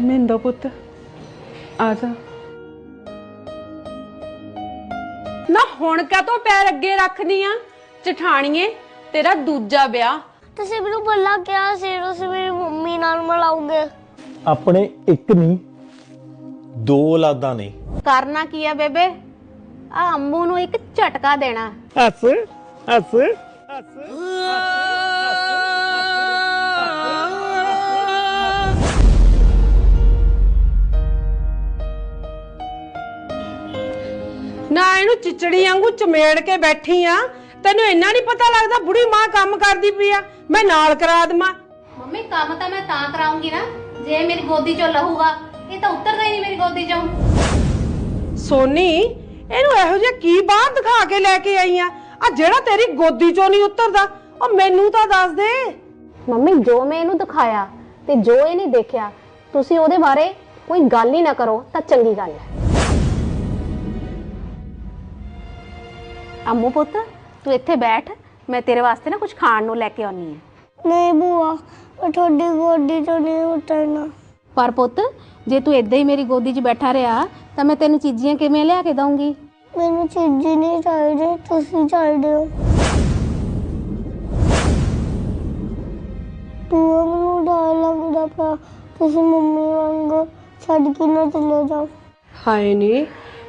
ਮਿੰਦੋ ਪੁੱਤ। ਆ ਜਾ। ਨਾ ਹੁਣ ਕਾ ਤੋਂ ਪੈਰ ਅੱਗੇ ਰੱਖਦੀ ਆ? ਜਠਾਣੀਏ ਤੇਰਾ ਦੂਜਾ ਵਿਆਹ। ਤੁਸੀਂ ਮੈਨੂੰ ਬੱਲਾ ਕਿਹਾ ਸੀ ਤੁਸੀਂ ਮੇਰੀ ਮੰਮੀ ਨਾਲ ਮਿਲਾਉਂਗੇ ਆਪਣੇ ਇੱਕ ਨਹੀਂ ਦੋ ਔਲਾਦਾਂ ਨੇ। ਕਰਨਾ ਕੀ ਆ ਬੇਬੇ? ਆ ਅੰਮੂ ਨੂੰ ਇੱਕ ਝਟਕਾ ਦੇਣਾ। ਹੱਸ ਹੱਸ ਨਾ ਇਹਨੂੰ ਚਿਚੜੀ ਵਾਂਗੂ ਚਮੇੜ ਕੇ ਬੈਠੀ ਆ। ਤੈਨੂੰ ਇੰਨਾ ਨਹੀਂ ਪਤਾ ਲੱਗਦਾ ਬੁੜੀ ਮਾਂ ਕੰਮ ਕਰਦੀ ਪਈ ਆ। ਮੈਂ ਨਾਲ ਕਰਾ ਦੇਵਾਂ। ਮੰਮੀ ਕੰਮ ਤਾਂ ਮੈਂ ਤਾਂ ਕਰਾਉਂਗੀ ਨਾ। ਜੇ ਮੇਰੀ ਗੋਦੀ ਚੋਂ ਲਹੂਗਾ ਇਹ ਤਾਂ ਉੱਤਰਦਾ ਹੀ ਨਹੀਂ ਮੇਰੀ ਗੋਦੀ ਚੋਂ। ਸੋਨੀ ਇਹਨੂੰ ਇਹੋ ਜਿਹਾ ਕੀ ਬਾਹਰ ਦਿਖਾ ਕੇ ਲੈ ਕੇ ਆਈ ਆ? ਆ ਜਿਹੜਾ ਤੇਰੀ ਗੋਦੀ ਚੋਂ ਨਹੀਂ ਉਤਰਦਾ ਉਹ ਮੈਨੂੰ ਤਾਂ ਦੱਸ ਦੇ। ਮੰਮੀ ਜੋ ਮੈਂ ਇਹਨੂੰ ਦਿਖਾਇਆ ਤੇ ਜੋ ਇਹ ਨਹੀਂ ਦੇਖਿਆ ਤੁਸੀਂ ਉਹਦੇ ਬਾਰੇ ਕੋਈ ਗੱਲ ਹੀ ਨਾ ਕਰੋ ਤਾਂ ਚੰਗੀ ਗੱਲ ਹੈ। ਅੰਮੂ ਪੁੱਤ ਤੂੰ ਇੱਥੇ ਬੈਠ ਮੈਂ ਤੇਰੇ ਵਾਸਤੇ ਨਾ ਕੁਝ ਖਾਣ ਨੂੰ ਲੈ ਕੇ ਆਉਣੀ ਹੈ ਨਹੀਂ ਬੂਆ ਉਹ ਤੁਹਾਡੀ ਗੋਦੀ ਤੋਂ ਨਹੀਂ ਉਤਰਨਾ ਪਰ ਪੁੱਤ ਜੇ ਤੂੰ ਇਦਾਂ ਹੀ ਮੇਰੀ ਗੋਦੀ 'ਚ ਬੈਠਾ ਰਿਹਾ ਤਾਂ ਮੈਂ ਤੈਨੂੰ ਚੀਜ਼ੀਆਂ ਕਿਵੇਂ ਲਿਆ ਕੇ ਦਊਂਗੀ ਮੈਨੂੰ ਚੀਜ਼ੀ ਨਹੀਂ ਚਾਹੀਦੀ ਤੁਸੀਂ ਚਾਹੀਦੇ ਹੋ ਬੂਆ ਮੈਨੂੰ ਡਰ ਲੱਗਦਾ ਪਿਆ ਤੁਸੀਂ ਮੰਮੀ ਵਾਂਗ ਛੱਡ ਕੇ ਨਾ ਚਲੇ ਜਾਓ ਹਾਏ ਨੀ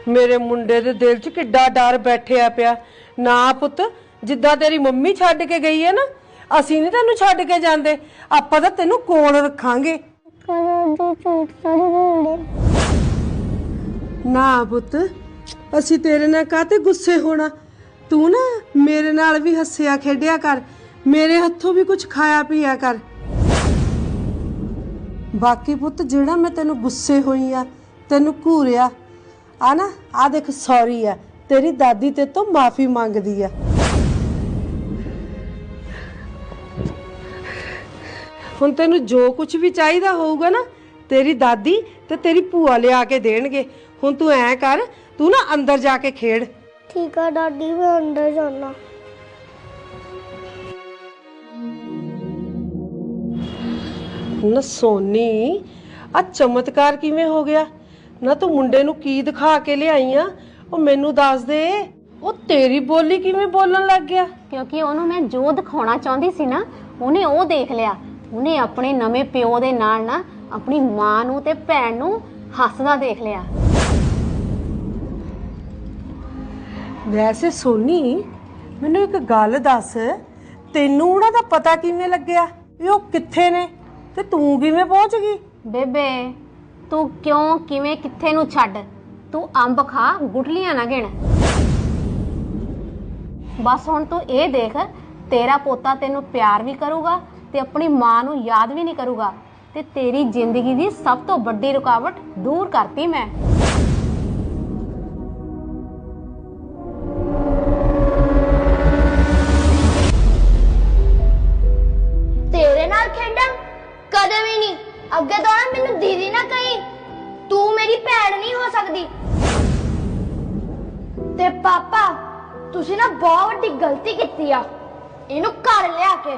ਮੇਰੇ ਮੁੰਡੇ ਦੇ ਦਿਲ 'ਚ ਕਿੱਡਾ ਡਰ ਬੈਠਿਆ ਪਿਆ। ਨਾ ਪੁੱਤ, ਜਿੱਦਾਂ ਤੇਰੀ ਮੰਮੀ ਛੱਡ ਕੇ ਗਈ ਹੈ ਨਾ, ਅਸੀਂ ਨਹੀਂ ਤੈਨੂੰ ਛੱਡ ਕੇ ਜਾਂਦੇ। ਆਪਾਂ ਤਾਂ ਤੈਨੂੰ ਕੋਲ ਰੱਖਾਂਗੇ। ਨਾ ਪੁੱਤ, ਅਸੀਂ ਤੇਰੇ ਨਾਲ ਕਾਤੇ ਗੁੱਸੇ ਹੋਣਾ? ਤੂੰ ਨਾ ਮੇਰੇ ਨਾਲ ਵੀ ਹੱਸਿਆ ਖੇਡਿਆ ਕਰ। ਮੇਰੇ ਹੱਥੋਂ ਵੀ ਕੁਝ ਖਾਇਆ ਪੀਆ ਕਰ। ਬਾਕੀ ਪੁੱਤ, ਜਿਹੜਾ ਮੈਂ ਤੈਨੂੰ ਗੁੱਸੇ ਹੋਈ ਆ, ਤੈਨੂੰ ਘੂਰਿਆ ਆ ਨਾ ਆ ਦੇਖ ਸੌਰੀ ਆ। ਤੇਰੀ ਦਾਦੀ ਤੇ ਤੋਂ ਮਾਫੀ ਮੰਗਦੀ ਆ। ਹੁਣ ਤੈਨੂੰ ਜੋ ਕੁਝ ਵੀ ਚਾਹੀਦਾ ਹੋਊਗਾ ਨਾ ਤੇਰੀ ਦਾਦੀ ਤੇ ਤੇਰੀ ਭੂਆ ਲਿਆ ਕੇ ਦੇਣਗੇ। ਹੁਣ ਤੂੰ ਐ ਕਰ ਤੂੰ ਨਾ ਅੰਦਰ ਜਾ ਕੇ ਖੇਡ। ਠੀਕ ਆ ਦਾਦੀ ਮੈਂ ਅੰਦਰ ਜਾਣਾ ਨਾ ਸੋਨੀ ਆ ਚਮਤਕਾਰ ਕਿਵੇਂ ਹੋ ਗਿਆ? ਨਾ ਤੂੰ ਮੁੰਡੇ ਨੂੰ ਕੀ ਦਿਖਾ ਕੇ ਲਿਆਈ ਆ ਉਹ ਮੈਨੂੰ ਦੱਸ ਦੇ। ਉਹ ਤੇਰੀ ਬੋਲੀ ਕਿਵੇਂ ਬੋਲਣ ਲੱਗ ਗਿਆ? ਕਿਉਂਕਿ ਉਹਨੂੰ ਮੈਂ ਜੋ ਦਿਖਾਉਣਾ ਚਾਹੁੰਦੀ ਸੀ ਨਾ ਉਹਨੇ ਉਹ ਦੇਖ ਲਿਆ। ਉਹਨੇ ਆਪਣੇ ਨਵੇਂ ਪਿਓ ਦੇ ਨਾਲ ਨਾ ਆਪਣੀ ਮਾਂ ਨੂੰ ਤੇ ਭੈਣ ਨੂੰ ਹੱਸਦਾ ਦੇਖ ਲਿਆ। ਵੈਸੇ ਸੋਨੀ ਮੈਨੂੰ ਇੱਕ ਗੱਲ ਦੱਸ। ਤੈਨੂੰ ਉਹਨਾਂ ਦਾ ਪਤਾ ਕਿਵੇਂ ਲੱਗਿਆ? ਵੀ ਉਹ ਕਿੱਥੇ ਨੇ? ਤੇ ਤੂੰ ਕਿਵੇਂ ਪਹੁੰਚ ਗਈ? ਬੇਬੇ ਤੂੰ ਕਿਉਂ, ਕਿਵੇਂ, ਕਿੱਥੇ ਨੂੰ ਛੱਡ? ਤੂੰ ਅੰਬ ਖਾ, ਗੁਟਲੀਆਂ ਨਾ ਗਿਣ। ਬਸ ਹੁਣ ਤੂੰ ਇਹ ਦੇਖ, ਤੇਰਾ ਪੋਤਾ ਤੈਨੂੰ ਪਿਆਰ ਵੀ ਕਰੂਗਾ ਤੇ ਆਪਣੀ ਮਾਂ ਨੂੰ ਯਾਦ ਵੀ ਨਹੀਂ ਕਰੂਗਾ ਤੇ ਤੇਰੀ ਜ਼ਿੰਦਗੀ ਦੀ ਸਭ ਤੋਂ ਵੱਡੀ ਰੁਕਾਵਟ ਦੂਰ ਕਰਤੀ ਮੈਂ। ਪਾਪਾ ਤੁਸੀਂ ਨਾ ਬਹੁਤ ਵੱਡੀ ਗਲਤੀ ਕੀਤੀ ਆ। ਇਹਨੂੰ ਘਰ ਲਿਆ ਕੇ।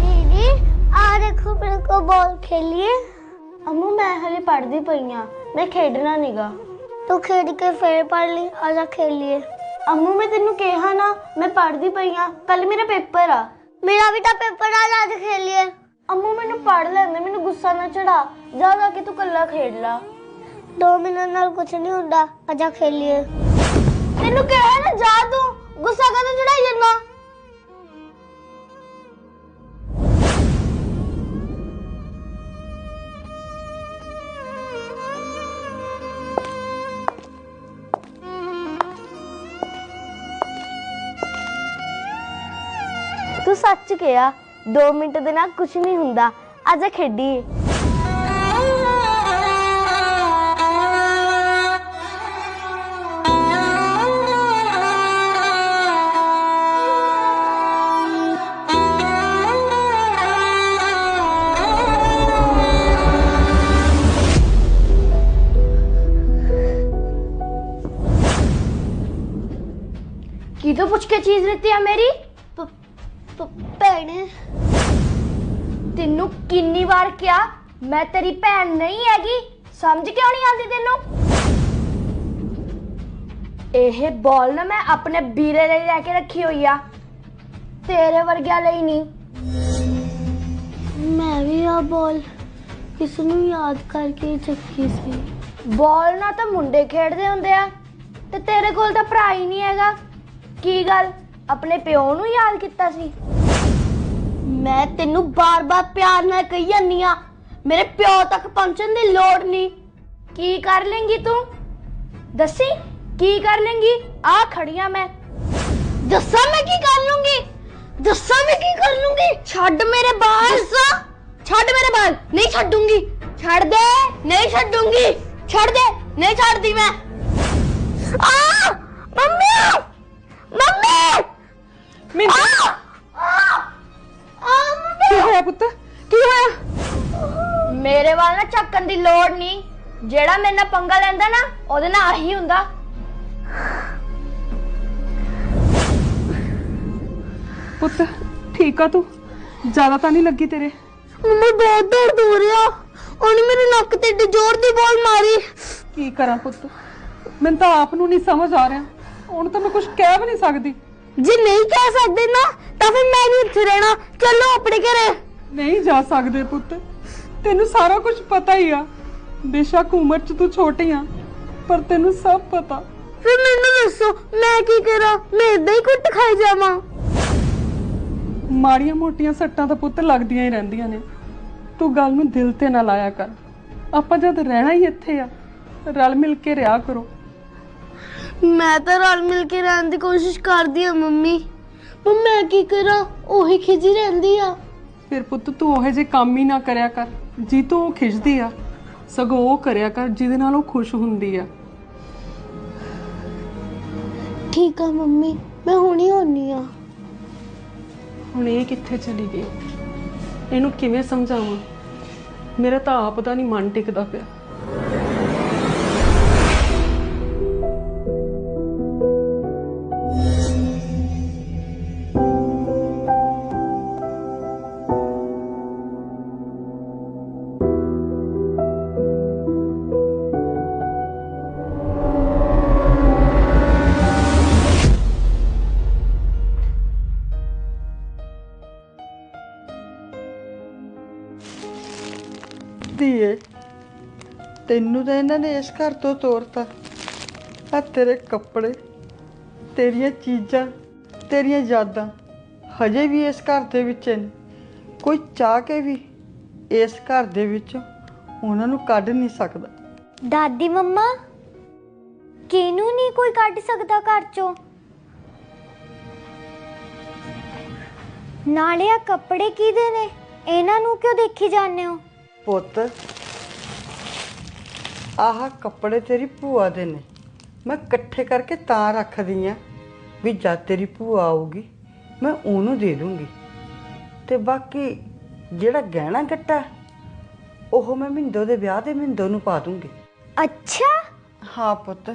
ਦੀਦੀ ਆ ਦੇਖੋ ਮੇਰੇ ਕੋ ਬਾਲ ਖੇਲੀਏ। ਅਮੂ ਮੈਂ ਹਲੇ ਪੜ੍ਹਦੀ ਪਈ ਆ। ਮੈਂ ਖੇਡਣਾ ਨੀਗਾ। ਤੂੰ ਖੇਡ ਕੇ ਫੇਰ ਪੜ੍ਹ ਲਈ ਆ ਜਾ ਖੇਲੀਏ। ਅਮੂ ਮੈਂ ਤੈਨੂੰ ਕਿਹਾ ਨਾ ਮੈਂ ਪੜ੍ਹਦੀ ਪਈ ਆ। ਕੱਲ ਮੇਰਾ ਪੇਪਰ ਆ। ਮੇਰਾ ਵੀ ਤਾਂ ਪੇਪਰ ਆ ਜਾ ਅੱਜ ਖੇਲੀਏ। ਅਮੂ ਮੈਨੂੰ ਪੜ੍ਹ ਲੈਂਦੇ ਮੈਨੂੰ ਗੁੱਸਾ ਨਾ ਚੜਾ ਜਾ ਜਾ ਕੇ ਤੂੰ ਕੱਲਾ ਖੇਡ ਲਾ। ਦੋ ਮਿੰਟ ਨਾਲ ਕੁਝ ਨਹੀਂ ਹੁੰਦਾ ਆ ਜਾ ਖੇਲੀਏ। ਤੈਨੂੰ ਕਿਹਾ ਨਾ ਜਾ ਤੂੰ। ਗੁੱਸਾ ਕਦੋਂ ਚੜਾਈ ਜਾਂਦਾ? ਨੱਚ ਕੇ ਆ 2 ਮਿੰਟ ਦੇ ਨਾਲ ਕੁਝ ਨਹੀਂ ਹੁੰਦਾ ਅੱਜ ਖੇਡੀਏ की तो पूछ के चीज़ रहती है मेरी प, प, ਭੈਣੇ। ਤੈਨੂੰ ਕਿੰਨੀ ਵਾਰ ਕਿਹਾ ਮੈਂ ਤੇਰੀ ਭੈਣ ਨਹੀਂ ਹੈਗੀ। ਸਮਝ ਕਿਉਂ ਨਹੀਂ ਆਉਂਦੀ ਤੈਨੂੰ? ਇਹ ਬਾਲ ਨਾ ਮੈਂ ਆਪਣੇ ਵੀਰੇ ਲਈ ਲੈ ਕੇ ਰੱਖੀ ਹੋਈ ਆ। ਤੇਰੇ ਵਰਗਿਆਂ ਲਈ ਨਹੀਂ। ਮੈਂ ਵੀ ਆ ਬਾਲ। ਕਿਸ ਨੂੰ ਯਾਦ ਕਰਕੇ ਚੱਕੀ ਸੀ। ਬਾਲ ਨਾ ਤਾਂ ਮੁੰਡੇ ਖੇਡਦੇ ਹੁੰਦੇ ਆ ਤੇ ਤੇਰੇ ਕੋਲ ਤਾਂ ਭਰਾ ਹੀ ਨਹੀਂ ਹੈਗਾ। ਕੀ ਗੱਲ? ਆਪਣੇ ਪਿਓ ਨੂੰ ਯਾਦ ਕੀਤਾ ਸੀ? ਮੈਂ ਤੈਨੂੰ ਬਾਰ-ਬਾਰ ਪਿਆਰ ਨਾਲ ਕਹੀ ਜਾਂਦੀ ਆ ਮੇਰੇ ਪਿਓ ਤੱਕ ਪਹੁੰਚਣ ਦੀ ਲੋੜ ਨਹੀਂ। ਕੀ ਕਰ ਲੇਂਗੀ ਤੂੰ? ਦੱਸੀ ਕੀ ਕਰ ਲੇਂਗੀ? ਆ ਖੜੀਆਂ ਮੈਂ। ਦੱਸਾਂ ਮੈਂ ਕੀ ਕਰ ਲੂੰਗੀ? ਦੱਸਾਂ ਮੈਂ ਕੀ ਕਰ ਲੂੰਗੀ? ਛੱਡ ਮੇਰੇ ਬਾਲ। ਛੱਡ ਮੇਰੇ ਬਾਲ। ਨਹੀਂ ਛੱਡੂੰਗੀ। ਛੱਡ ਦੇ। ਨਹੀਂ ਛੱਡੂੰਗੀ। ਛੱਡ ਦੇ। ਨਹੀਂ ਛੱਡਦੀ ਮੈਂ। ਆ! ਮੰਮੀ! ਮੰਮੀ! ਮਿੰਦੋ ਆ! ਕੀ ਹੋਇਆ ਪੁੱਤ? ਕੀ ਹੋਇਆ? ਮੇਰੇ ਵੱਲ ਨਾ ਚੱਕਣ ਦੀ ਲੋੜ ਨਹੀਂ। ਜਿਹੜਾ ਮੇਰੇ ਨਾਲ ਪੰਗਾ ਲੈਂਦਾ ਨਾ ਉਹਦੇ ਨਾਲ ਆਹੀ ਹੁੰਦਾ। ਪੁੱਤ ਠੀਕ ਆ ਤੂੰ? ਜ਼ਿਆਦਾ ਤਾਂ ਨਹੀਂ ਲੱਗੀ ਤੇਰੇ? ਮੰਮੀ ਬਹੁਤ ਦਰਦ ਹੋ ਰਿਹਾ। ਉਹਨੇ ਮੇਰੇ ਨੱਕ ਤੇ ਏਡੀ ਜ਼ੋਰ ਦੀ ਬੋਲ ਮਾਰੀ। ਕੀ ਕਰਾਂ ਪੁੱਤ? ਮੈਨੂੰ ਤਾਂ ਆਪ ਨੂੰ ਨਹੀਂ ਸਮਝ ਆ ਰਿਹਾ। ਹੁਣ ਤਾਂ ਮੈਂ ਕੁਝ ਕਹਿ ਵੀ ਨਹੀਂ ਸਕਦੀ। ਜੇ ਨਹੀਂ ਕਹਿ ਸਕਦੇ ਨਾ ਤਾਂ ਫਿਰ ਮੈਂ ਨਹੀਂ ਇੱਥੇ ਰਹਿਣਾ। ਚੱਲੋ ਆਪਣੇ ਘਰੇ। ਨਹੀਂ ਜਾ ਸਕਦੇ ਪੁੱਤ। ਤੈਨੂੰ ਸਾਰਾ ਕੁਝ ਪਤਾ ਹੀ ਆ। ਬੇਸ਼ੱਕ ਉਮਰ 'ਚ ਤੂੰ ਛੋਟੀ ਆ ਪਰ ਤੈਨੂੰ ਸਭ ਪਤਾ। ਫਿਰ ਮੈਨੂੰ ਦੱਸੋ ਮੈਂ ਕੀ ਕਰਾਂ? ਮੈਂ ਇਦਾਂ ਹੀ ਕੁੱਟ ਖਾਈ ਜਾਵਾਂ। ਮਾੜੀਆਂ ਮੋਟੀਆਂ ਸੱਟਾਂ ਤਾਂ ਪੁੱਤ ਲੱਗਦੀਆਂ ਹੀ ਰਹਿੰਦੀਆਂ ਨੇ। ਤੂੰ ਗੱਲ ਨੂੰ ਦਿਲ ਤੇ ਨਾ ਲਾਇਆ ਕਰ। ਆਪਾਂ ਜਦ ਰਹਿਣਾ ਹੀ ਇੱਥੇ ਆ ਰਲ ਮਿਲ ਕੇ ਰਿਹਾ ਕਰੋ। ਮੈਂ ਤਾਂ ਰਲ ਮਿਲ ਕੇ ਰਹਿਣ ਦੀ ਕੋਸ਼ਿਸ਼ ਕਰਦੀ ਆ ਮੰਮੀ। ਪਰ ਮੈਂ ਕੀ ਕਰਾਂ? ਉਹੀ ਖਿਜੀ ਰਹਿੰਦੀ ਆ। ਫਿਰ ਪੁੱਤ ਤੂੰ ਉਹੇ ਜੇ ਕੰਮ ਹੀ ਨਾ ਕਰਿਆ ਕਰ ਜੀ ਤੋਂ ਉਹ ਖਿੱਚਦੀ ਆ। ਸਗੋਂ ਉਹ ਕਰਿਆ ਕਰ ਜਿਹਦੇ ਨਾਲ ਉਹ ਖੁਸ਼ ਹੁੰਦੀ ਆ। ਠੀਕ ਆ ਮੰਮੀ। ਮੈਂ ਹੁਣੀ ਹੋਣੀ ਆ ਹੁਣ ਇਹ ਕਿੱਥੇ ਚਲੀ ਗਈ? ਇਹਨੂੰ ਕਿਵੇਂ ਸਮਝਾਵਾਂ? ਮੇਰਾ ਤਾਂ ਆਪ ਦਾ ਨਹੀਂ ਮਨ ਟਿਕਦਾ ਪਿਆ। ਤੈਨੂੰ ਤਾਂ ਇਹਨਾਂ ਨੇ ਇਸ ਘਰ ਤੋਂ ਤੋਰਤਾ। ਆ ਤੇਰੇ ਕੱਪੜੇ ਤੇਰੀਆਂ ਚੀਜ਼ਾਂ ਤੇਰੀਆਂ ਯਾਦਾਂ ਹਜੇ ਵੀ ਇਸ ਘਰ ਦੇ ਵਿੱਚ ਨੇ। ਕੋਈ ਚਾਹ ਕੇ ਵੀ ਇਸ ਘਰ ਦੇ ਵਿੱਚ ਉਹਨਾਂ ਨੂੰ ਕੱਢ ਨਹੀਂ ਸਕਦਾ। ਦਾਦੀ ਮੰਮਾ ਕਿਨੂੰ ਨਹੀਂ ਕੋਈ ਕੱਢ ਸਕਦਾ ਘਰ ਚੋਂ? ਨਾਲੇ ਆ ਕੱਪੜੇ ਕਿਹਦੇ ਨੇ? ਇਹਨਾਂ ਨੂੰ ਕਿਉਂ ਦੇਖੀ ਜਾਂਦੇ ਹੋ? ਪੁੱਤ ਆਹ ਕੱਪੜੇ ਤੇਰੀ ਭੂਆ ਦੇ ਨੇ। ਮੈਂ ਇਕੱਠੇ ਕਰਕੇ ਤਾਂ ਰੱਖਦੀ ਆ ਵੀ ਜਦ ਤੇਰੀ ਭੂਆ ਆਊਗੀ ਮੈਂ ਉਹਨੂੰ ਦੇ ਦੂੰਗੀ। ਤੇ ਬਾਕੀ ਜਿਹੜਾ ਗਹਿਣਾ ਗੱਟਾ ਉਹ ਮੈਂ ਮਿੰਦੋ ਦੇ ਵਿਆਹ ਤੇ ਮਿੰਦੋ ਨੂੰ ਪਾ ਦੂੰਗੀ। ਅੱਛਾ? ਹਾਂ ਪੁੱਤ।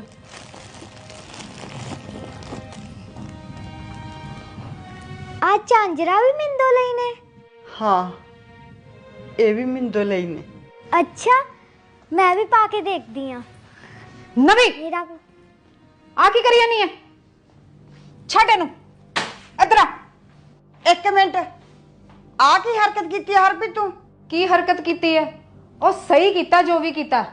ਆ ਝਾਂਜਰਾ ਵੀ ਮਿੰਦੋ ਲਈ ਨੇ? ਹਾਂ ਇਹ ਵੀ ਮਿੰਦੋ ਲਈ ਨੇ। ਅੱਛਾ ਮੈਂ ਵੀ ਪਾ ਕੇ ਦੇਖਦੀ ਆ। ਨਵੀ? ਮੇਰਾ ਆ ਕੀ ਕਰੀ ਜਾਨੀ ਐ? ਛੱਡ ਇਹਨੂੰ। ਇੱਧਰ ਆ। ਇੱਕ ਮਿੰਟ। ਆ ਕੀ ਹਰਕਤ ਕੀਤੀ ਹੈ ਹਰਪ੍ਰੀਤ ਤੂੰ? ਕੀ ਹਰਕਤ ਕੀਤੀ ਐ? ਉਹ ਸਹੀ ਕੀਤਾ ਜੋ ਵੀ ਕੀਤਾ।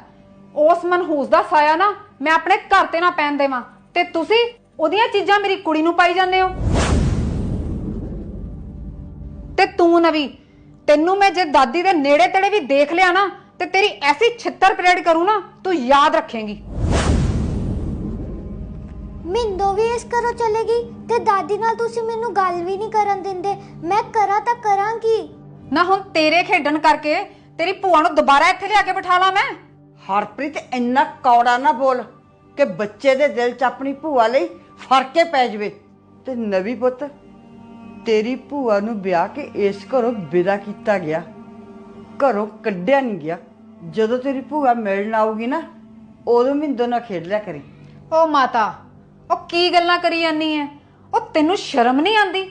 ਉਸ ਮਨਹੂਸ ਦਾ ਸਾਇਆ ਨਾ ਮੈਂ ਆਪਣੇ ਘਰ ਤੇ ਨਾ ਪੈਣ ਦੇਵਾਂ। ਤੇ ਤੁਸੀਂ ਉਹਦੀਆਂ ਚੀਜ਼ਾਂ ਮੇਰੀ ਕੁੜੀ ਨੂੰ ਪਾਈ ਜਾਂਦੇ ਹੋ? ਤੇ ਤੂੰ ਨਵੀ ਤੈਨੂੰ ਮੈਂ ਜੇ ਦਾਦੀ ਦੇ ਨੇੜੇ ਤੇੜੇ ਵੀ ਦੇਖ ਲਿਆ ਨਾ ਤੇ ਤੇਰੀ ਐਸੀ ਛਿੱਤਰ ਪਰੇਡ ਕਰੂੰ ਨਾ ਤੂੰ ਯਾਦ ਰੱਖੇਂਗੀ। ਮਿੰਦੋ ਵੀ ਇਸ ਘਰੋਂ ਚਲੇਗੀ ਤੇ ਦਾਦੀ ਨਾਲ ਤੁਸੀਂ ਮੈਨੂੰ ਗੱਲ ਵੀ ਨਹੀਂ ਕਰਨ ਦਿੰਦੇ। ਮੈਂ ਕਰਾਂ ਤਾਂ ਕਰਾਂਗੀ ਨਾ ਹੁਣ ਤੇਰੇ ਖੇਡਣ ਕਰਕੇ ਤੇਰੀ ਭੂਆ ਨੂੰ ਦੁਬਾਰਾ ਇੱਥੇ ਲਿਆ ਕੇ ਬਿਠਾ ਲਾਂ ਮੈਂ। ਹਰਪ੍ਰੀਤ ਇੰਨਾ ਕੌੜਾ ਨਾ ਬੋਲ ਕਿ ਬੱਚੇ ਦੇ ਦਿਲ 'ਚ ਆਪਣੀ ਭੂਆ ਲਈ ਫਰਕੇ ਪੈ ਜਵੇ। ਤੇ ਨਵੀਂ ਪੁੱਤ ਤੇਰੀ ਭੂਆ ਨੂੰ ਵਿਆਹ ਕੇ ਇਸ ਘਰੋਂ ਵਿਦਾ ਕੀਤਾ ਗਿਆ। ਘਰੋਂ ਕੱਢਿਆ ਨਹੀਂ ਗਿਆ। ਜਦੋਂ ਤੇਰੀ ਭੂਆ ਮਿਲਣ ਆਊਗੀ ਨਾ ਉਦੋਂ ਮਿੰਦੋ ਨਾਲ ਖੇਡ ਲਿਆ ਕਰੀ। ਓ ਮਾਤਾ ਉਹ ਕੀ ਗੱਲਾਂ ਕਰੀ ਜਾਨੀ ਐ? ਉਹ ਤੈਨੂੰ ਸ਼ਰਮ ਨਹੀਂ ਆਂਦੀ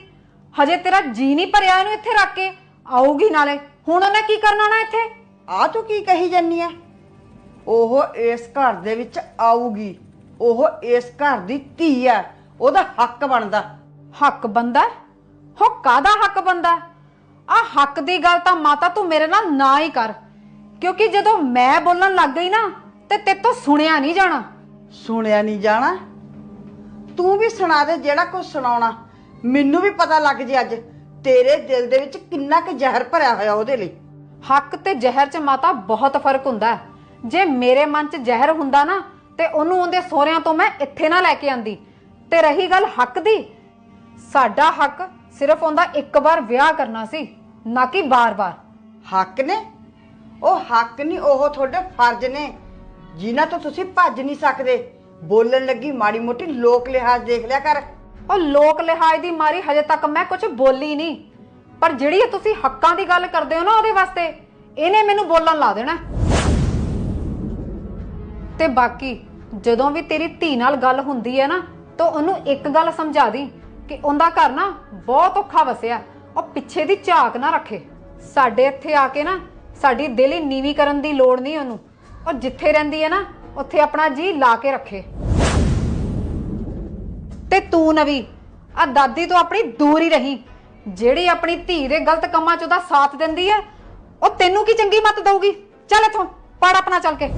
ਹਜੇ ਤੇਰਾ ਜੀ ਨਹੀਂ ਭਰਿਆ ਇਹਨੂੰ ਇੱਥੇ ਰੱਖ ਕੇ। ਆਊਗੀ ਨਾਲੇ। ਹੁਣ ਉਹਨੇ ਕੀ ਕਰਨਾ ਨਾ ਇੱਥੇ? ਆ ਤੂੰ ਕੀ ਕਹੀ ਜੰਨੀ ਐ? ਉਹ ਇਸ ਘਰ ਦੇ ਵਿੱਚ ਆਊਗੀ। ਉਹ ਇਸ ਘਰ ਦੀ ਧੀ ਐ। ਉਹਦਾ ਹੱਕ ਬਣਦਾ। ਹੱਕ ਬੰਦਾ? ਹੋ ਕਾਦਾ ਹੱਕ ਬੰਦਾ? ਆ ਹੱਕ ਦੀ ਗੱਲ ਤਾਂ ਮਾਤਾ ਤੂੰ ਮੇਰੇ ਨਾਲ ਨਾ ਹੀ ਕਰ। ਕਿਉਂਕਿ ਜਦੋਂ ਮੈਂ ਬੋਲਣ ਲੱਗ ਗਈ ਨਾ ਤੇ ਤੇਤੋਂ ਸੁਣਿਆ ਨਹੀਂ ਜਾਣਾ। ਸੁਣਿਆ ਨਹੀਂ ਜਾਣਾ? ਤੂੰ ਵੀ ਸੁਣਾ ਦੇ ਜਿਹੜਾ ਕੁਝ ਸੁਣਾਉਣਾ। ਮੈਨੂੰ ਵੀ ਪਤਾ ਲੱਗ ਜੇ ਅੱਜ ਤੇਰੇ ਦਿਲ ਦੇ ਵਿੱਚ ਕਿੰਨਾ ਕੁ ਜ਼ਹਿਰ ਭਰਿਆ ਹੋਇਆ ਉਹਦੇ ਲਈ। ਹੱਕ ਤੇ ਜ਼ਹਿਰ 'ਚ ਮਾਤਾ ਬਹੁਤ ਫ਼ਰਕ ਹੁੰਦਾ ਹੈ। ਜੇ ਮੇਰੇ ਮਨ 'ਚ ਜ਼ਹਿਰ ਹੁੰਦਾ ਨਾ ਤੇ ਉਹਨੂੰ ਉਹਦੇ ਸਹੁਰਿਆਂ ਤੋਂ ਮੈਂ ਇੱਥੇ ਨਾ ਲੈ ਕੇ ਆਂਦੀ। ਤੇ ਰਹੀ ਗੱਲ ਹੱਕ ਦੀ ਸਾਡਾ ਹੱਕ ਸਿਰਫ ਉਹਦਾ ਇੱਕ ਵਾਰ ਵਿਆਹ ਕਰਨਾ ਸੀ ਨਾ ਕਿ ਬਾਰ-ਬਾਰ ਹੱਕ ਨੇ? ਉਹ ਹੱਕ ਨਹੀਂ, ਉਹ ਤੁਹਾਡੇ ਫਰਜ਼ ਨੇ। ਜਿਨ੍ਹਾਂ ਤੋਂ ਤੁਸੀਂ ਭੱਜ ਨਹੀਂ ਸਕਦੇ। ਬੋਲਣ ਲੱਗੀ ਮਾੜੀ ਮੋਟੀ ਲੋਕ ਲਿਹਾਜ਼ ਦੇਖ ਲਿਆ ਕਰ। ਉਹ ਲੋਕ ਲਿਹਾਜ਼ ਦੀ ਮਾਰੀ ਹਜੇ ਤੱਕ ਮੈਂ ਕੁਝ ਬੋਲੀ ਨਹੀਂ। ਪਰ ਜਿਹੜੀ ਇਹ ਤੁਸੀਂ ਹੱਕਾਂ ਦੀ ਗੱਲ ਕਰਦੇ ਹੋ ਨਾ ਉਹਦੇ ਵਾਸਤੇ, ਇਹਨੇ ਮੈਨੂੰ ਬੋਲਣ ਲਾ ਦੇਣਾ। ਤੇ ਬਾਕੀ, ਜਦੋਂ ਵੀ ਤੇਰੀ ਧੀ ਨਾਲ ਗੱਲ ਹੁੰਦੀ ਹੈ ਨਾ, ਤਾਂ ਉਹਨੂੰ ਇੱਕ ਗੱਲ ਸਮਝਾ ਦੀ ਕਿ ਉਹਦਾ ਘਰ ਨਾ ਬਹੁਤ ਔਖਾ ਵਸਿਆ। ਉਹ ਪਿੱਛੇ ਦੀ ਝਾਕ ਨਾ ਰੱਖੇ। ਸਾਡੇ ਇੱਥੇ ਆ ਕੇ ਨਾ ਸਾਡੀ ਦਿਲ ਨੀਵੀਂ ਕਰਨ ਦੀ ਲੋੜ ਨਹੀਂ ਉਹਨੂੰ। ਉਹ ਜਿੱਥੇ ਰਹਿੰਦੀ ਹੈ ਨਾ, ਉੱਥੇ ਆਪਣਾ ਜੀ ਲਾ ਕੇ ਰੱਖੇ। ਤੇ ਤੂੰ ਨਵੀ ਆ ਦਾਦੀ ਤੋਂ ਆਪਣੀ ਦੂਰ ਹੀ ਰਹੀ। ਜਿਹੜੀ ਆਪਣੀ ਧੀ ਦੇ ਗਲਤ ਕੰਮਾਂ 'ਚ ਉਹਦਾ ਸਾਥ ਦਿੰਦੀ ਹੈ, ਉਹ ਤੈਨੂੰ ਕੀ ਚੰਗੀ ਮੱਤ ਦਊਗੀ? ਚੱਲ ਇੱਥੋਂ, ਪੜ ਆਪਣਾ ਚੱਲ ਕੇ।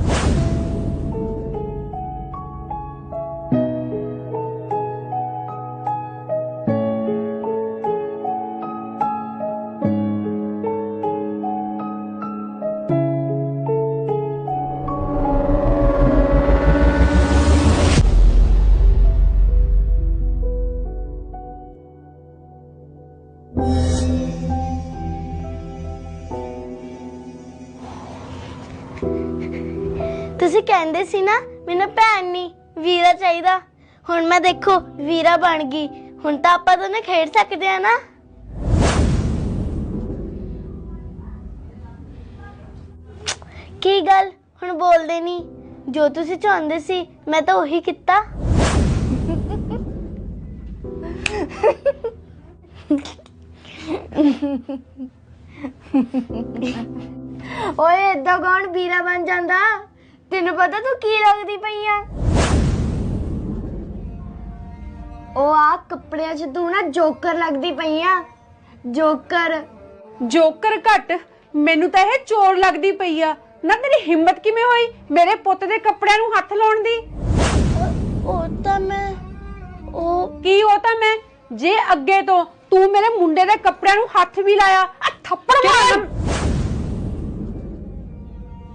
ਸੀ ਨਾ, ਮੈਨੂੰ ਭੈਣ ਨਹੀਂ ਵੀਰਾ ਚਾਹੀਦਾ। ਹੁਣ ਮੈਂ ਦੇਖੋ, ਵੀਰਾ ਬਣ ਗਈ। ਹੁਣ ਤਾਂ ਆਪਾਂ ਦੋਨੇ ਖੇਡ ਸਕਦੇ ਆ ਨਾ। ਕੀ ਗੱਲ? ਹੁਣ ਬੋਲਦੇ ਨਹੀਂ ਜੋ ਤੁਸੀਂ ਚਾਹੁੰਦੇ ਸੀ, ਮੈਂ ਤਾਂ ਉਹੀ ਕੀਤਾ। ਓਏ ਏਦਾਂ ਕੌਣ ਵੀਰਾ ਬਣ ਜਾਂਦਾ? ਤੈਨੂੰ ਪਤਾ ਤੂੰ ਕੀ ਲੱਗਦੀ ਪਈ ਆ? ਉਹ ਆ ਕੱਪੜਿਆਂ 'ਚ ਤੂੰ ਨਾ ਜੋਕਰ ਲੱਗਦੀ ਪਈ ਆ। ਜੋਕਰ। ਜੋਕਰ ਘੱਟ ਮੈਨੂੰ ਤਾਂ ਇਹ ਚੋਰ ਲੱਗਦੀ ਪਈ ਆ। ਨਾ ਤੇਰੀ ਹਿੰਮਤ ਕਿਵੇਂ ਹੋਈ ਮੇਰੇ ਪੁੱਤ ਦੇ ਕੱਪੜਿਆਂ ਨੂੰ ਹੱਥ ਲਾਉਣ ਦੀ? ਉਹ ਤਾਂ ਮੈਂ ਉਹ ਕੀ ਉਹ ਤਾਂ ਮੈਂ? ਜੇ ਅੱਗੇ ਤੋਂ ਤੂੰ ਮੇਰੇ ਮੁੰਡੇ ਦੇ ਕੱਪੜਿਆਂ ਨੂੰ ਹੱਥ ਵੀ ਲਾਇਆ ਆ ਥੱਪੜ ਮਾਰ।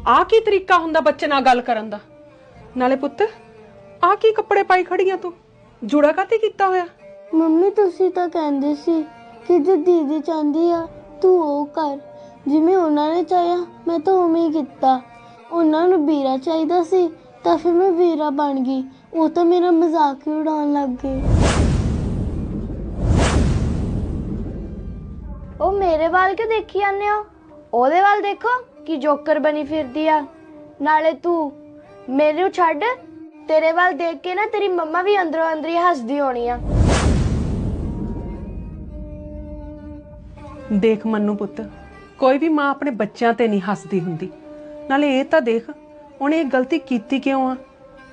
ਆ ਕੀ ਤਰੀਕਾ ਹੁੰਦਾ ਬੱਚੇ ਨਾਲ ਗੱਲ ਕਰਨ ਦਾ? ਨਾਲੇ ਪੁੱਤ ਆ ਕੀ ਕੱਪੜੇ ਪਾਈ ਖੜੀਆਂ ਤੂੰ? ਜੁੜਾ ਕਾਤੇ ਕੀਤਾ ਹੋਇਆ? ਮੰਮੀ ਤੁਸੀਂ ਤਾਂ ਕਹਿੰਦੇ ਸੀ ਕਿ ਜੇ ਦੀਦੀ ਚਾਹੁੰਦੀ ਆ ਤੂੰ ਉਹ ਕਰ। ਜਿਵੇਂ ਉਹਨਾਂ ਨੇ ਚਾਹਿਆ ਮੈਂ ਤਾਂ ਉਵੇਂ ਹੀ ਕੀਤਾ। ਉਹਨਾਂ ਨੂੰ ਵੀਰਾ ਚਾਹੀਦਾ ਸੀ ਤਾਂ ਫਿਰ ਮੈਂ ਵੀਰਾ ਬਣ ਗਈ। ਉਹ ਤਾਂ ਮੇਰਾ ਮਜ਼ਾਕ ਹੀ ਉਡਾਉਣ ਲੱਗ ਗਏ। ਉਹ ਮੇਰੇ ਵੱਲ ਕਿਉਂ ਦੇਖੀ ਜਾਂਦੇ ਹੋ? ਉਹਦੇ ਵੱਲ ਦੇਖੋ। ਕਿ ਜੋਕਰ ਬਣੀ ਫਿਰਦੀ ਆ। ਨਾਲੇ ਤੂੰ ਮੇਰੇ ਨੂੰ ਛੱਡ ਤੇਰੇ ਵੱਲ ਦੇਖ ਕੇ ਨਾ ਤੇਰੀ ਮੰਮਾ ਵੀ ਅੰਦਰੋਂ ਅੰਦਰ ਹੱਸਦੀ ਹੋਣੀ ਆ। ਦੇਖ ਮੰਨੂ ਪੁੱਤ ਕੋਈ ਵੀ ਮਾਂ ਆਪਣੇ ਬੱਚਿਆਂ ਤੇ ਨਹੀਂ ਹੱਸਦੀ ਹੁੰਦੀ। ਨਾਲੇ ਇਹ ਤਾਂ ਦੇਖ ਉਹਨੇ ਇਹ ਗਲਤੀ ਕੀਤੀ ਕਿਉਂ ਆ?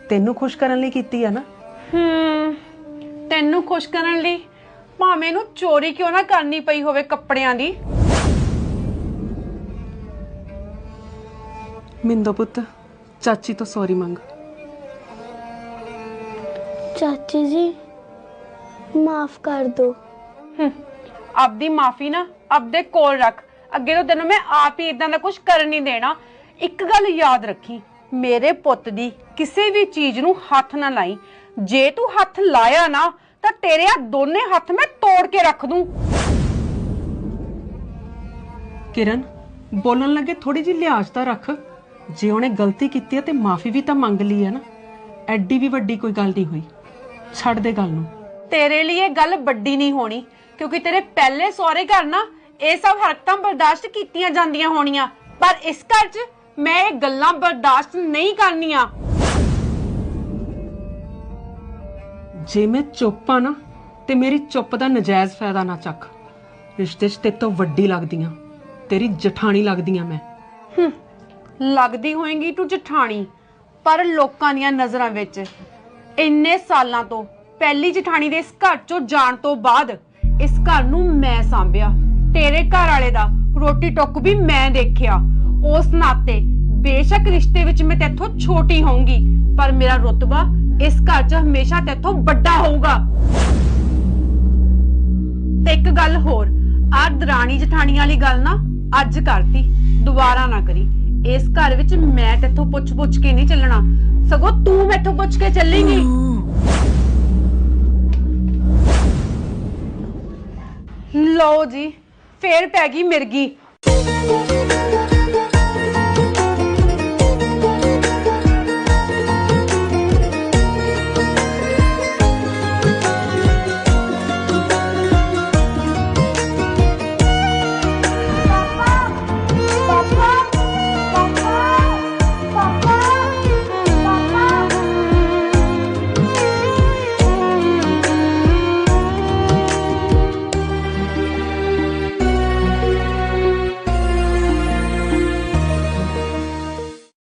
ਤੈਨੂੰ ਖੁਸ਼ ਕਰਨ ਲਈ ਕੀਤੀ ਆ ਨਾ। ਹੂੰ ਤੈਨੂੰ ਖੁਸ਼ ਕਰਨ ਲਈ ਭਾਵੇਂ ਨੂੰ ਚੋਰੀ ਕਿਉਂ ਨਾ ਕਰਨੀ ਪਈ ਹੋਵੇ ਕੱਪੜਿਆਂ ਦੀ। ਮਿੰਦੋ ਪੁੱਤ ਚਾਚੀ ਤੋਂ ਸੌਰੀ ਮੰਗ। ਚਾਚੀ ਜੀ ਮਾਫ ਕਰ ਦੋ। ਹੂੰ, ਆਪਦੀ ਮਾਫੀ ਨਾ ਆਪਦੇ ਕੋਲ ਰੱਖ। ਅੱਗੇ ਤੋਂ ਤੈਨੂੰ ਮੈਂ ਆਪ ਹੀ ਇਦਾਂ ਦਾ ਕੁਝ ਕਰਨ ਨਹੀਂ ਦੇਣਾ। ਇੱਕ ਗੱਲ ਯਾਦ ਰੱਖੀ ਮੇਰੇ ਪੁੱਤ ਦੀ ਕਿਸੇ ਵੀ ਚੀਜ਼ ਨੂੰ ਹੱਥ ਨਾ ਲਾਈ। ਜੇ ਤੂੰ ਹੱਥ ਲਾਇਆ ਨਾ ਤਾਂ ਤੇਰੇ ਆ ਦੋਨੇ ਹੱਥ ਮੈਂ ਤੋੜ ਕੇ ਰੱਖ ਦੂੰ। ਕਿਰਨ ਬੋਲਣ ਲੱਗੇ ਥੋੜੀ ਜਿਹੀ ਲਿਹਾਜ਼ ਤਾਂ ਰੱਖ। ਜੇ ਉਹਨੇ ਗਲਤੀ ਕੀਤੀ ਹੈ ਤੇ ਮਾਫੀ ਵੀ ਤਾਂ ਮੰਗ ਲਈ ਹੈ ਨਾ। ਐਡੀ ਵੀ ਵੱਡੀ ਕੋਈ ਗੱਲ ਨਹੀਂ ਹੋਈ। ਛੱਡ ਦੇ ਗੱਲ ਨੂੰ। ਤੇਰੇ ਲਈ ਇਹ ਗੱਲ ਵੱਡੀ ਨਹੀਂ ਹੋਣੀ ਕਿਉਂਕਿ ਤੇਰੇ ਪਹਿਲੇ ਸਹੁਰੇ ਘਰ ਨਾ ਇਹ ਸਭ ਹਰਕਤਾਂ ਬਰਦਾਸ਼ਤ ਕੀਤੀਆਂ ਜਾਂਦੀਆਂ ਹੋਣੀਆਂ। ਪਰ ਇਸ ਘਰ 'ਚ ਮੈਂ ਇਹ ਗੱਲਾਂ ਬਰਦਾਸ਼ਤ ਨਹੀਂ ਕਰਨੀਆਂ। ਜੇ ਮੈਂ ਚੁੱਪ ਆ ਨਾ ਤੇ ਮੇਰੀ ਚੁੱਪ ਦਾ ਨਜਾਇਜ਼ ਫਾਇਦਾ ਨਾ ਚੱਕ। ਰਿਸ਼ਤੇ 'ਚ ਤੇ ਤੋਂ ਵੱਡੀ ਲੱਗਦੀਆਂ। ਤੇਰੀ ਜਠਾਣੀ ਲੱਗਦੀਆਂ ਮੈਂ। ਹੂੰ, ਲੱਗਦੀ ਹੋਏਗੀ ਤੂੰ ਜਠਾਣੀ, ਪਰ ਲੋਕਾਂ ਦੀਆਂ ਨਜ਼ਰਾਂ ਵਿੱਚ ਇੰਨੇ ਸਾਲਾਂ ਤੋਂ ਪਹਿਲੀ ਜਠਾਣੀ ਦੇ ਇਸ ਘਰ ਚੋਂ ਜਾਣ ਤੋਂ ਬਾਅਦ ਇਸ ਘਰ ਨੂੰ ਮੈਂ ਸੰਭਿਆ। ਤੇਰੇ ਘਰ ਵਾਲੇ ਦਾ ਰੋਟੀ ਟੁੱਕ ਵੀ ਮੈਂ ਦੇਖਿਆ। ਉਸ ਨਾਤੇ ਬੇਸ਼ੱਕ ਰਿਸ਼ਤੇ ਵਿੱਚ ਮੈਂ ਤੇਥੋਂ ਛੋਟੀ ਹੋਊਂਗੀ, ਪਰ ਮੇਰਾ ਰੁਤਬਾ ਇਸ ਘਰ 'ਚ ਹਮੇਸ਼ਾ ਤੇਥੋਂ ਵੱਡਾ ਹੋਊਗਾ। ਤੇ ਇੱਕ ਗੱਲ ਹੋਰ, ਆਹ ਦਰਾਣੀ ਜਠਾਣੀ ਵਾਲੀ ਗੱਲ ਨਾ ਅੱਜ ਕਰਤੀ, ਦੁਬਾਰਾ ਨਾ ਕਰੀ। ਇਸ ਘਰ ਵਿੱਚ ਮੈਂ ਤੇਥੋਂ ਪੁੱਛ-ਪੁੱਛ ਕੇ ਨਹੀਂ ਚੱਲਣਾ। ਸਗੋਂ ਤੂੰ ਮੈਥੋਂ ਪੁੱਛ ਕੇ ਚੱਲੇਂਗੀ। ਲਓ ਜੀ, ਫੇਰ ਪੈ ਗਈ ਮਿਰਗੀ।